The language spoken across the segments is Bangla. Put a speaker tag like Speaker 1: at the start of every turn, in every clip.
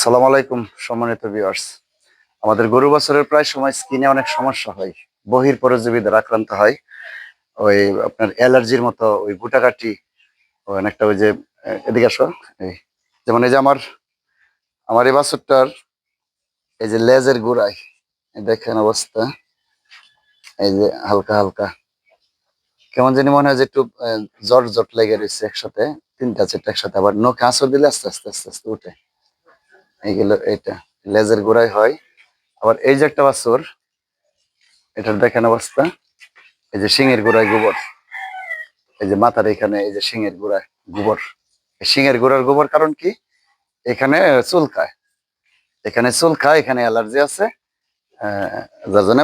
Speaker 1: আসসালামু আলাইকুম, সম্মানিত ভিউয়ার্স আমাদের গরু বছরের প্রায় সময় স্কিনে অনেক সমস্যা হয়। বহির পরজীবীদের আক্রান্ত হয়। ওই আপনার অ্যালার্জির মতো ওই গুটাকাটি অনেকটা ওই যে এদিকে আসো। এই যেমন এই যে আমার আমার এই বাছরটার এই যে লেজের গোড়ায় দেখেন অবস্থা। এই যে হালকা হালকা। কেমন জানি মনে হয় যে একটু জট জট লেগে রয়েছে একসাথে, তিনটা চারটা একসাথে। আবার নখে আঁচড় দিলে আস্তে আস্তে আস্তে আস্তে উঠে। এইগুলো এটা, লেজের গোড়ায় হয়। আবার এই যে একটা বাছুর, এটার দেখেন অবস্থা। এই যে শিঙের গোড়ায় গোবর। এই যে মাথার এখানে এই যে শিঙের গোড়ায় গোবর। শিঙের গোড়ার গোবর কারণ কি? এখানে চুলকায় এখানে চুলকায় এখানে অ্যালার্জি আছে। যার জন্য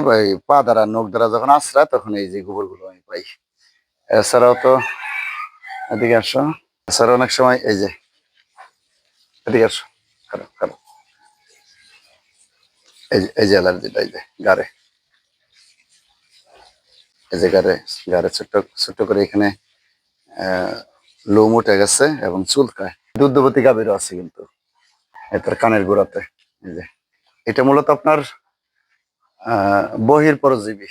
Speaker 1: পা দ্বারা, নখ দ্বারা যখন আশ্রায় তখন এই যে গোবরগুলো আমি পাই। এছাড়াও তো এদিকে আসো। এছাড়া অনেক সময় এই যে, এদিকে আসো। খারাপ খারাপ এই দুধবতী গাভীরও আছে কিন্তু, এই তার কানের গোড়াতে। এই যে, এটা মূলত আপনার বহির পরজীবী।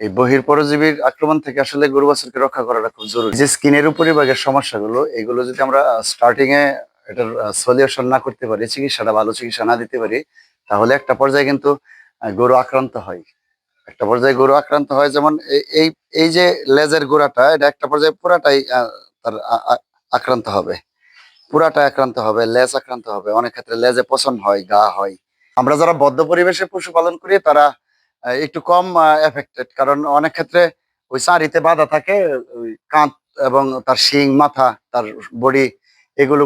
Speaker 1: এই বহির পরজীবীর আক্রমণ থেকে আসলে গরু বাছুরকে রক্ষা করাটা খুব জরুরি। যে স্কিনের উপরিভাগের সমস্যাগুলো, এগুলো যদি আমরা স্টার্টিং এ এটার সলিউশন না করতে পারি, চিকিৎসাটা ভালো চিকিৎসা না দিতে পারি, তাহলে একটা পর্যায়ে কিন্তু গরু আক্রান্ত হয়। একটা পর্যায়ে গরু আক্রান্ত হয়, যেমন এই- এই যে লেজের গোড়াটা, এটা একটা পর্যায়ে পুরাটাই তার আক্রান্ত হবে। পুরাটা আক্রান্ত হবে, লেজ আক্রান্ত হবে। অনেক ক্ষেত্রে লেজে পছন্দ হয়, গা হয়। আমরা যারা বদ্ধ পরিবেশে পশুপালন করি, তারা একটু কম এফেক্টেড কারণ অনেক ক্ষেত্রে ওই চাঁড়িতে বাধা থাকে, ওই কাঁধ এবং তার শিং, মাথা, তার বডি এগুলো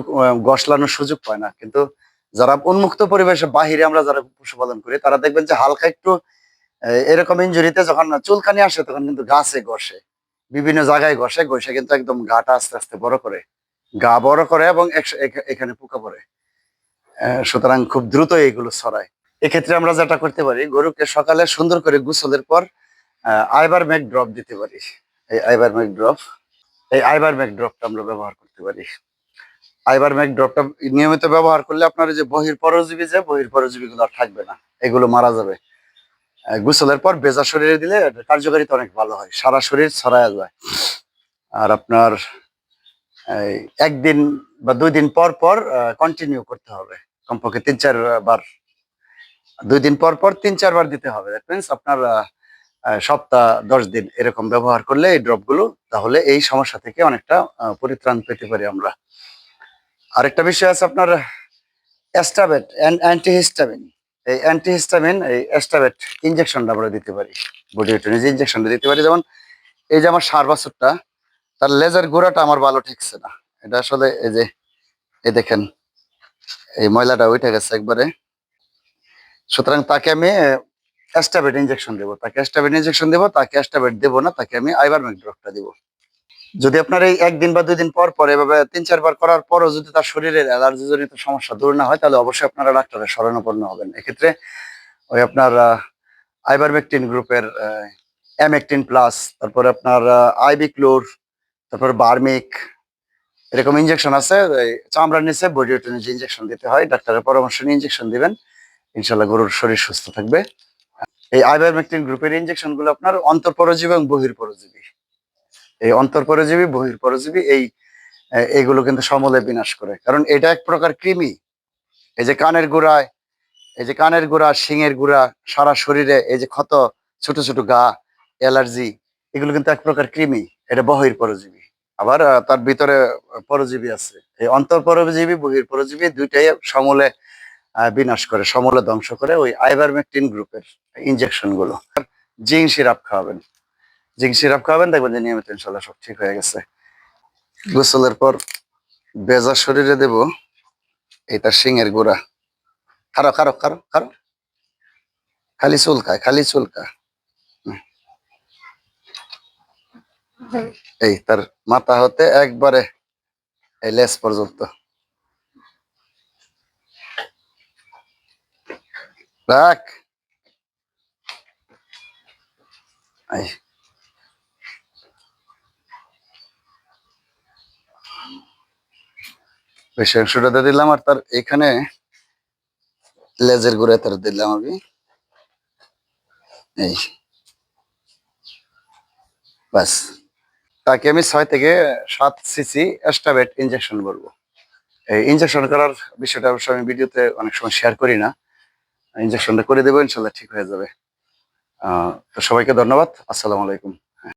Speaker 1: গসলানোর সুযোগ পায় না। কিন্তু যারা উন্মুক্ত পরিবেশে বাহিরে আমরা যারা পশুপালন করি, তারা দেখবেন যে হালকা একটু এরকম ইঞ্জুরিতে যখন চুলকানি আসে, তখন কিন্তু গাছে ঘষে, বিভিন্ন জায়গায় ঘষে ঘষে কিন্তু একদম গাটা আস্তে আস্তে বড় করে, গা বড় করে এবং এখানে পোকা পড়ে। সুতরাং খুব দ্রুত এগুলো ছড়ায়। এক্ষেত্রে আমরা যেটা করতে পারি, গরুকে সকালে সুন্দর করে গোসলের পর আইবার মেক ড্রপ দিতে পারি। এই আইবার মেক ড্রপ, এই আইবার মেক ড্রপটা আমরা ব্যবহার করতে পারি। আইবার মেক ড্রপটা নিয়মিত ব্যবহার করলে আপনার যে বহির পরজীবী যে, বহির পরজীবী গুলো আর থাকবে না। এগুলো মারা যাবে। গোসলের পর বেজা শরীরে দিলে কার্যকারিতা অনেক ভালো হয়। সারা শরীর ছড়ায় যায়। আর আপনার একদিন বা দুই দিন পর পর কন্টিনিউ করতে হবে। কমপক্ষে তিন চার বার। দুই দিন পর পর তিন চারবার দিতে হবে। দ্যাট মিনস আপনার সপ্তাহ, দশ দিন এরকম ব্যবহার করলে এই ড্রপগুলো তাহলে এই সমস্যা থেকে অনেকটা পরিত্রাণ পেতে পারি আমরা। আরেকটা বিষয় আছে আপনার, অ্যাস্টাবেট অ্যান্টিহিস্টামিন। এই অ্যান্টিহিস্টামিন, এই অ্যাস্টাবেট ইনজেকশনটা আমরা দিতে পারি বডি যে ইনজেকশনটা দিতে পারি। যেমন, এই যে আমার সার বাছুরটা, তার লেজার গোড়াটা আমার ভালো ঠেকছে না। এটা আসলে এই যে এই দেখেন, এই ময়লাটা উঠে গেছে একবারে। সুতরাং তাকে আমি অ্যাস্টাবেট ইনজেকশন দেবো। তাকে অ্যাস্টাবেট ইনজেকশন দেবো, তাকে অ্যাস্টাবেট দেবো না, তাকে আমি আইভারমেক ড্রপটা দেবো। যদি আপনার এই একদিন বা দুই দিন পর পর এভাবে তিন, চারবার করার পরও যদি তার শরীরের অ্যালার্জি জনিত সমস্যা দূর না হয়, তাহলে অবশ্যই আপনারা ডাক্তারের শরণাপন্ন হবেন। এক্ষেত্রে ওই আপনার আইভারমেকটিন গ্রুপের অ্যামেকটিন প্লাস তারপরে আপনার আইবিক্লোর তারপর বার্মিক এরকম ইনজেকশন আছে চামড়ার নিচে বডি ওয়েটের যে ইনজেকশন দিতে হয়, ডাক্তারের পরামর্শ নিয়ে ইনজেকশন দিবেন। ইনশাল্লাহ গরুর শরীর সুস্থ থাকবে। এই আইভারমেকটিন গ্রুপের ইনজেকশনগুলো আপনার অন্তঃপরজীবী এবং বহির্পরজীবী এই অন্তঃপরজীবী বহির্পরজীবী এই, এ- এইগুলো কিন্তু সমলে বিনাশ করে। কারণ এটা এক প্রকার কৃমি। এই যে কানের গোড়ায়, এই যে কানের গোড়া, শিঙের গোড়া, সারা শরীরে এই যে ক্ষত, ছোট ছোট গা, অ্যালার্জি, এগুলো কিন্তু এক প্রকার কৃমি। এটা বহির পরজীবী। আবার তার ভিতরে পরজীবী আছে। এই অন্তর পরজীবী, বহির পরজীবী দুইটাই সমলে বিনাশ করে, সমলে ধ্বংস করে ওই আইভারমেকটিন গ্রুপের ইনজেকশনগুলো। জিঙ্ক সিরাপ খাওয়াবেন। জিঙ্ক সিরাপ খাওয়াবেন দেখবেন যে নিয়মিত ইনশাল্লাহ সব ঠিক হয়ে গেছে। গোসলের পর বেজা শরীরে দেব এটা শিঙের গোড়া। খারো খারো খারো খারো। খালি চুলকায়, খালি চুলকা। এই তার মাথা হতে একবারে এই লেস পর্যন্ত। রাখ। এই। বেশি অংশটা দিয়ে দিলাম আর তার এখানে লেজের গুঁড়া তার দিলাম আমি। এই। বাস। তাকে আমি ছয় থেকে সাত সিসি এস্টাবেট ইনজেকশন করব। এই ইনজেকশন করার বিষয়টা অবশ্য আমি ভিডিওতে অনেক সময় শেয়ার করি না। ইনজেকশনটা করে দেবো, ইনশাল্লাহ ঠিক হয়ে যাবে। তো সবাইকে ধন্যবাদ। আসসালামু আলাইকুম।